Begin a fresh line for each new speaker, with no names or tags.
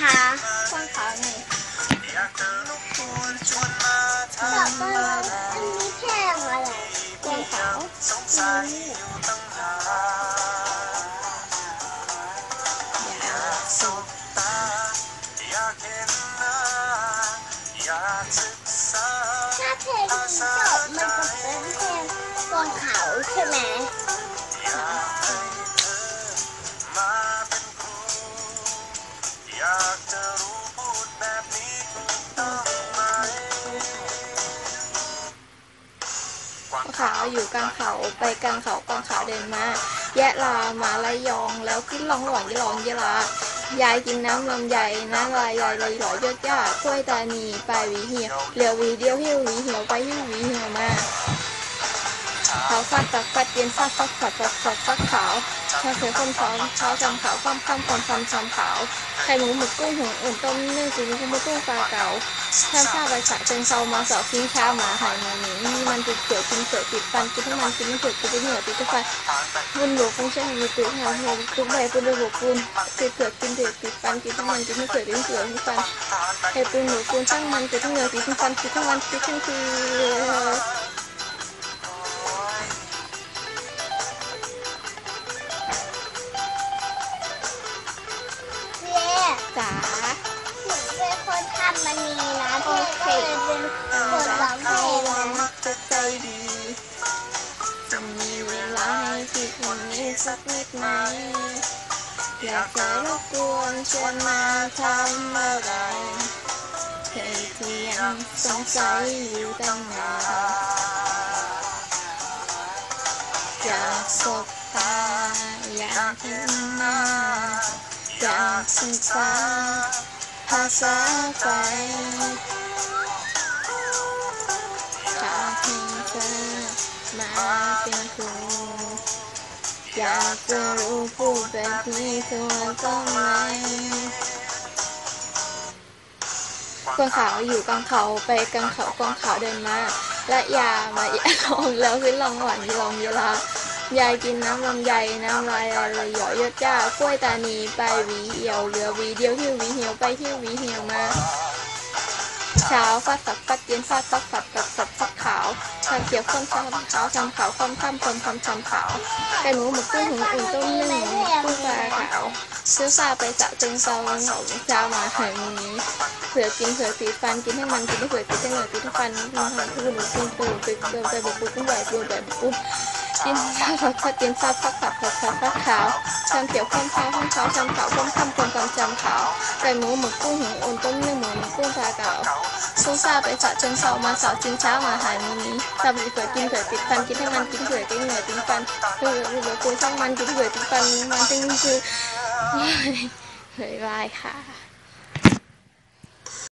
คะ
ข้างขา
วนี่แล้วก็อันนี้แพงอะไรแพนขาวนี
ถ้าเพลงจบมันจะเป็นเพลงบนเขาใช่ไหม
ขาวอยู่กลางเขาไปกลางเขากวางเขาเดินมา แยะลามาละยองแล้วขึ้นลองหลอนยะลองยะลายายกินน้ำลำไยน้ำลายยายเลยหลอยยอดย่ากล้วยตานีไปหวีเหี่ยวเหลือหวีเดียวหิ้วหวีเหี่ยวไปหิ้วหวีเหี่ยวมา ขาวฟัดตักฟัดเย็นฟัดฟัดฟัดฟัดฟัดฟัดขาวชาเสือคนซ้อนเช้าจำขาวความค่ำความซ้ำซ้ำขาวไข่หมูหมึกกุ้งหัวอุ่นต้มนึ่งซีอิ๊วกุ้งกุ้งปลาเก๋าข้ามข้าวใบฉะเชิงเซามาสาทิ้งเช้าหมาหายมูหนีมีมันติดเขียวกินเขียวติดฟันกินทั้งมันกินไม่เขียวกินไม่เหนียวติดทุกฟันบุญหลวงฟงเช่นมีตื่นหาหัวทุกใบปุนหลวงปูนติดเขียวกินเขียวติดฟันกินทั้งมันกินไม่เขียวติดเขียวทุกฟันไอ้ปุนหลวงปูนช่างมันติดทั้งเหนียวติดทั้งฟันติดทั้งมันติดทั้งคือ
เมันนี้นะพี่ก็เลยเป็นคนร้องเพลงนะ
จะใจดีจะมีเวลาให้พี่คนนี้สักนิดไหมอยากจะรบกวนชวนมาทำอะไรเธอที่ยังสงสัยอยู่ตั้งนานอยากสบตาอยากเห็นหน้าอยากศึกษาภาษาไปอยากให้เธอมาเป็นครูอยากจะรู้พูดแบบนี้ควรต้องไหมกวางขาวอยู่กลางเขาไปกลางเขากวางขาวเดินมา และยามาแยะลองแล้วขึ้นลองหวานยีลองยีลา ยายกินน้ำลำไยน้ำลายอะไรหยอยยดจ้ากล้วยตานีไปหวีเหี่ยวเหลือหวีเดียวหิ้วหวีเหี่ยวไปหิ้วหวีเหี่ยวมาเช้าฟัดฝักฟัดเย็นฟัดฟักฝัดฝัดฝัดฟักขาวชาเขียวข้นช้ำขาวช้ำขาวข้นข้ามคนช้ำช้ำขาวไก่หมูหมึกกุ้งหุงอุ่นต้มนึ่งกุ้งปลาขาวซื้อซาไปจะจึงเซาเหงาเช้ามาหายนี้เผื่อกินเผื่อกติดฟันกินให้มันกินให้เผื่อกติดให้เหงือกติดให้ฟันกินหางคือหนูกินปูติดเกลือไปบุกปุ้งใหญ่ปูใหญ่บุกปุ้ง กินข้าวผัดกินซาฟักผัดผัดผัดฟักขาวชามเขียวข้นขาวข้นขาวชามขาวข้นข้ามคนกำจำขาวไก่หมูหมึกกุ้งหงอุ่นต้มนึ่งหมูหมึกกุ้งปลาเก๋าซูซาไปฉะเชิงเซามาสาวจิงเช้ามาหายมูนี้ซาไปเผือกินเผือติดฟันกินให้มันกินเผือกินเหนื่อยติดฟันเผือเหลือปูช่างมันกินเผือติดฟันมันจริงคือเฮ้ยบายค่ะ